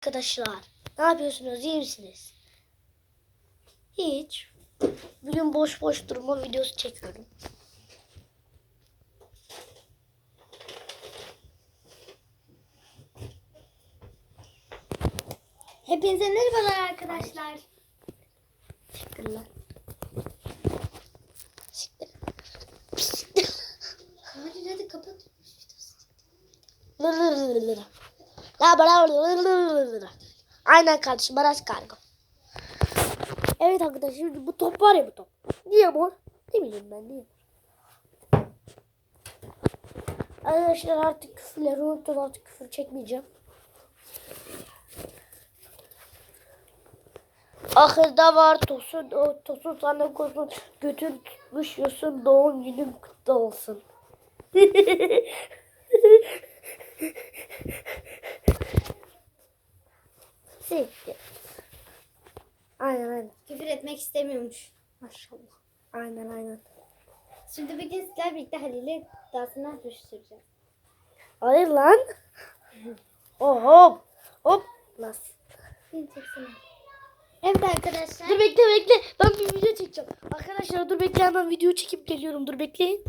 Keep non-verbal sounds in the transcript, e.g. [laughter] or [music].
Arkadaşlar ne yapıyorsunuz iyi misiniz? Hiç. Bugün boş boş durma videosu çekiyorum. Hepinize merhabalar arkadaşlar. Teşekkürler. Hadi hadi kapat. La bana Aynen kardeşim Aras kargo. Evet arkadaşlar şimdi bu top var ya bu top. Niye bu? Ne bileyim ben niye? Arkadaşlar artık küfürleri unuttum artık küfür çekmeyeceğim. Ahırda var tosun, o tosun sana kosun, götün tutmuş yosun, doğum günün kutlu olsun. [laughs] Siktir. Aynen aynen. Küfür etmek istemiyormuş. Maşallah. Aynen aynen. Şimdi bir gün sizlerle birlikte Halil'e dansına düşüreceğiz. Hayır lan. Oh hop. Hop. Nasıl? Beni çeksene. Evet arkadaşlar. Dur bekle bekle. Ben bir video çekeceğim. Arkadaşlar dur bekle hemen video çekip geliyorum. Dur bekleyin.